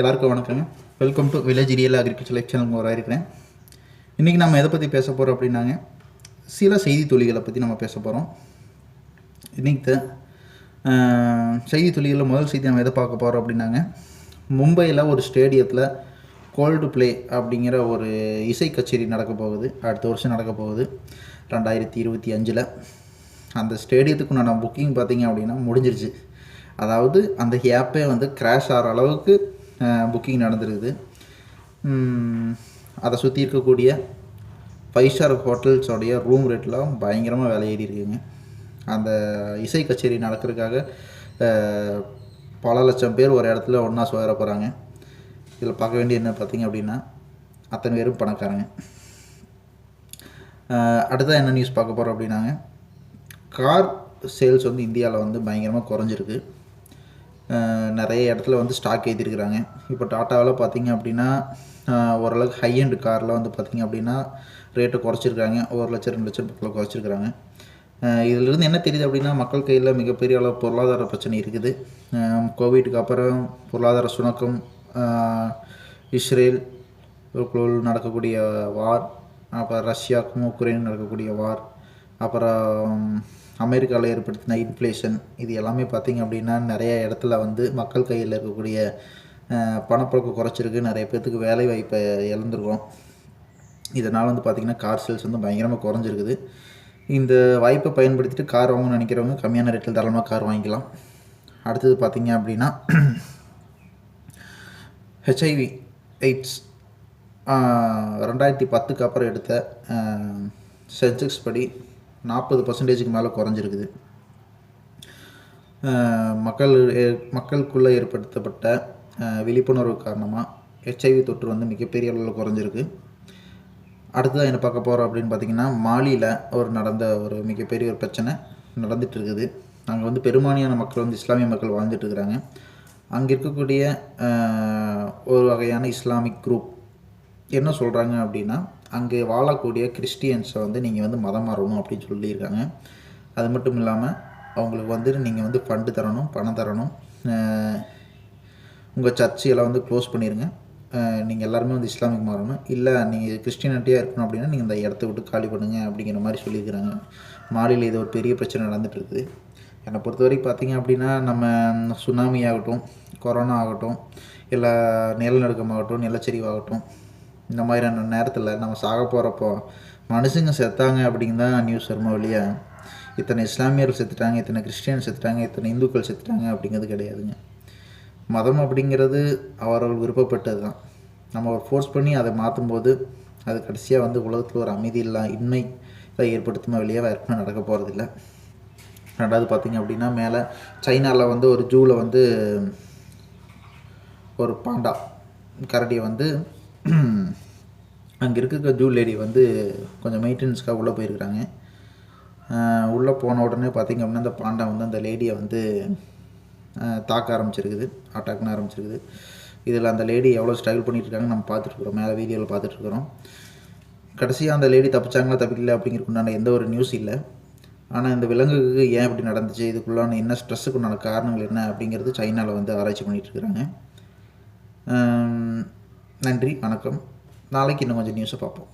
எல்லாருக்கும் வணக்கங்க. Welcome to village real agriculture life channel ஒரு இருக்கிறேன் இன்றைக்கி நம்ம எதை பற்றி பேச போகிறோம் அப்படின்னாங்க சில செய்தி தொழில்களை பற்றி நம்ம பேச போகிறோம் இன்றைக்கி செய்தி தொழில்களில் முதல் செய்தி நம்ம எதை பார்க்க போகிறோம் அப்படின்னாங்க மும்பையில் ஒரு ஸ்டேடியத்தில் கோல்டு ப்ளே அப்படிங்கிற ஒரு இசை கச்சேரி நடக்க போகுது. அடுத்த வருஷம் நடக்க போகுது. ரெண்டாயிரத்தி இருபத்தி அஞ்சில். அந்த ஸ்டேடியத்துக்கு நான் புக்கிங் பார்த்தீங்க அப்படின்னா முடிஞ்சிருச்சு. அதாவது அந்த ஆப்பே வந்து கிராஷ் ஆகிற அளவுக்கு புக்கிங் நடந்திருக்குது. அதை சுற்றி இருக்கக்கூடிய ஃபைவ் ஸ்டார் ஹோட்டல்ஸோடைய ரூம் ரேட்லாம் பயங்கரமாக விலை ஏறி இருக்குங்க. அந்த இசை கச்சேரி நடக்கிறதுக்காக பல லட்சம் பேர் ஒரு இடத்துல ஒன்றா சேர போகிறாங்க இதில் பார்க்க வேண்டிய என்ன பார்த்திங்க அப்படின்னா அத்தனை பேரும் பணக்காரங்க. அஹ், அடுத்தது என்ன நியூஸ் பார்க்க போகிறோம் அப்படின்னாங்க கார் சேல்ஸ் வந்து இந்தியாவில் வந்து பயங்கரமாக குறைஞ்சிருக்கு. நிறைய இடத்துல வந்து ஸ்டாக் ஏற்றிருக்கிறாங்க இப்போ டாட்டாவில் பார்த்தீங்க அப்படின்னா ஓரளவுக்கு ஹை அண்ட் காரில் வந்து பார்த்தீங்க அப்படின்னா ரேட்டை குறைச்சிருக்காங்க ஒரு லட்சம் ரெண்டு லட்சம் பக்கத்தில் குறைச்சிருக்கிறாங்க. இதிலிருந்து என்ன தெரியுது அப்படின்னா மக்கள் கையில் மிகப்பெரிய அளவு பொருளாதார பிரச்சனை இருக்குது. கோவிட்டுக்கு அப்புறம் பொருளாதார சுணக்கம் இஸ்ரேல் நடக்கக்கூடிய வார் அப்புறம் ரஷ்யாவுக்கும் உக்ரைனுக்கும் நடக்கக்கூடிய வார் அப்புறம் அமெரிக்காவில் ஏற்படுத்தின இன்ஃப்ளேஷன் இது எல்லாமே பார்த்திங்க அப்படின்னா நிறைய இடத்துல வந்து மக்கள் கையில் இருக்கக்கூடிய பணப்பழக்கம் குறைச்சிருக்கு. நிறைய பேர்த்துக்கு வேலை வாய்ப்பை இழந்திருக்கோம். இதனால் வந்து பார்த்திங்கன்னா கார் சேல்ஸ் வந்து பயங்கரமாக குறைஞ்சிருக்குது. இந்த வாய்ப்பை பயன்படுத்திட்டு கார் வாங்கணும்னு நினைக்கிறவங்க கம்மியான ரேட்டில் தாராளமாக கார் வாங்கிக்கலாம். அடுத்தது பார்த்திங்க அப்படின்னா ஹெச்ஐவி எய்ட்ஸ் ரெண்டாயிரத்தி பத்துக்கு அப்புறம் எடுத்த சென்செக்ஸ் படி நாற்பது பர்சன்டேஜுக்கு மேலே குறைஞ்சிருக்குது. மக்கள் ஏ- மக்களுக்குள்ளே ஏற்படுத்தப்பட்ட விழிப்புணர்வு காரணமாக ஹெச்ஐவி தொற்று வந்து மிகப்பெரிய அளவில் குறைஞ்சிருக்கு. அடுத்ததாக என்ன பார்க்க போகிறோம் அப்படின்னு பார்த்தீங்கன்னா மாலியில் ஒரு நடந்த ஒரு மிகப்பெரிய ஒரு பிரச்சனை நடந்துட்டு இருக்குது. அங்கே வந்து பெரும்பான்மையான மக்கள் வந்து இஸ்லாமிய மக்கள் வாழ்ந்துட்டு இருக்கிறாங்க. அங்கே இருக்கக்கூடிய ஒரு வகையான இஸ்லாமிக் குரூப் என்ன சொல்கிறாங்க அப்படின்னா அங்கே வாழக்கூடிய கிறிஸ்டியன்ஸை வந்து நீங்கள் வந்து மதம் மாறணும் அப்படின்னு சொல்லியிருக்காங்க. அது மட்டும் இல்லாமல் அவங்களுக்கு வந்து நீங்கள் வந்து ஃபண்டு தரணும் பணம் தரணும். உங்கள் சர்ச்சு எல்லாம் வந்து க்ளோஸ் பண்ணிடுங்க நீங்கள் எல்லாருமே வந்து இஸ்லாமிக் மாறணும். இல்லை நீங்கள் கிறிஸ்டியானிட்டியாக இருக்கணும் அப்படின்னா நீங்கள் இந்த இடத்த விட்டு காலி பண்ணுங்க அப்படிங்கிற மாதிரி சொல்லியிருக்கிறாங்க. மாலையில் இது ஒரு பெரிய பிரச்சனை நடந்துகிட்ருக்குது இருக்குது. என்னை பொறுத்தவரைக்கும் பார்த்தீங்க அப்படின்னா நம்ம சுனாமி ஆகட்டும் கொரோனா ஆகட்டும் இல்லை நிலநடுக்கமாகட்டும் நிலச்சரிவாகட்டும் இந்த மாதிரியான நேரத்தில் நம்ம சாக போகிறப்போ மனுஷங்க செத்தாங்க அப்படிங்க தான் நியூஸ் வருமா இல்லையா இத்தனை இஸ்லாமியர்கள் செத்துட்டாங்க இத்தனை கிறிஸ்டியன் செத்துட்டாங்க இத்தனை இந்துக்கள் செத்துட்டாங்க அப்படிங்கிறது கிடையாதுங்க. மதம் அப்படிங்கிறது அவர்கள் விருப்பப்பட்டது தான் நம்ம ஒரு ஃபோர்ஸ் பண்ணி அதை மாற்றும்போது அது கடைசியாக வந்து உலகத்தில் ஒரு அமைதி இல்லா இன்மை இதை ஏற்படுத்துமா வெளியே வேறு நடக்க போகிறதில்ல ரெண்டாவது பார்த்தீங்க அப்படின்னா மேலே சைனாவில் வந்து ஒரு ஜூவில் வந்து ஒரு பாண்டா கரடியை வந்து அங்கே இருக்க ஜூ லேடி வந்து கொஞ்சம் மெயின்டெனன்ஸ்க்காக உள்ளே போயிருக்கிறாங்க. உள்ளே போன உடனே பார்த்திங்க அப்படின்னா அந்த பாண்டா வந்து அந்த லேடியை வந்து தாக்க ஆரம்பிச்சிருக்குது. அட்டாக்னு ஆரம்பிச்சிருக்குது. இதில் அந்த லேடி எவ்வளோ ஸ்ட்ரகிள் பண்ணிட்டு இருக்காங்க நம்ம பார்த்துட்ருக்குறோம் மேலே வீடியோவில் பார்த்துட்ருக்குறோம் கடைசியாக அந்த லேடி தப்பிச்சாங்களா தப்பிக்கல அப்படிங்கிறதுக்கு உண்டான எந்த ஒரு நியூஸ் இல்லை. ஆனால் இந்த விலங்குக்கு ஏன் இப்படி நடந்துச்சு? இதுக்குள்ளான என்ன ஸ்ட்ரெஸ்ஸுக்குண்டான காரணங்கள் என்ன அப்படிங்கிறது சைனாவில் வந்து ஆராய்ச்சி பண்ணிட்டு இருக்கிறாங்க. நன்றி வணக்கம். நாளைக்கு இன்னும் கொஞ்சம் நியூஸை பார்ப்போம்.